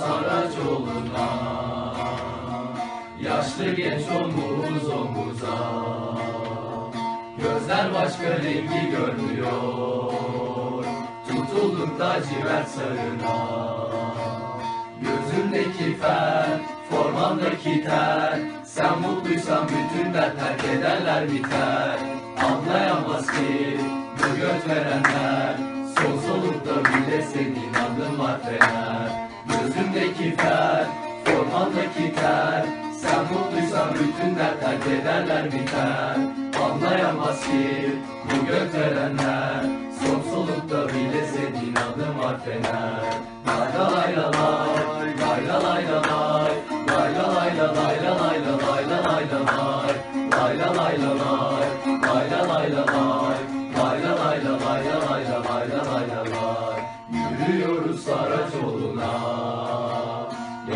Saracoğlu'na Yaşlı genç omuz omuza Gözler başka rengi görmüyor. Tutulduk lacivert sarına. Gözündeki fer, formandaki ter. Sen mutluysan bütün dertler kederler biter. Anlayamaz ki bu göt verenler. Son solukta bile senin adın var fener Gözündeki fer, formandaki ter Sen mutluysan bütün dertler kederler biter. Anlayamaz ki bu göt verenler Son solukta bile senin adın var fener. Lay la lay la lay, lay la lay la lay Lay la lay la lay la lay la lay. la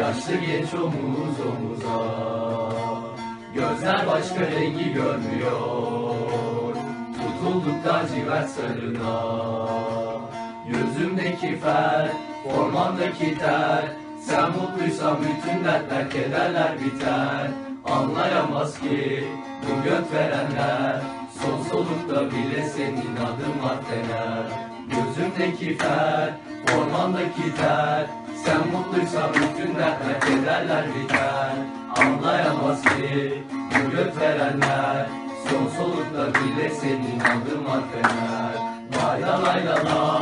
Yaşlı genç omuz omuza. Gözler başka rengi görmüyor. Tutulduk lacivert sarına. Yüzümdeki fer, formandaki ter. Sen mutluysan bütün dertler, kederler biter. Anlayamaz ki bu göt verenler. Son solukta bile senin adın var fener Gözümdeki fer, formandaki ter. Sen mutluysan bütün dertler, kederler biter. Anlayamaz ki bu göt verenler. Son solukta bile senin adın var fener. Lay la lay la lay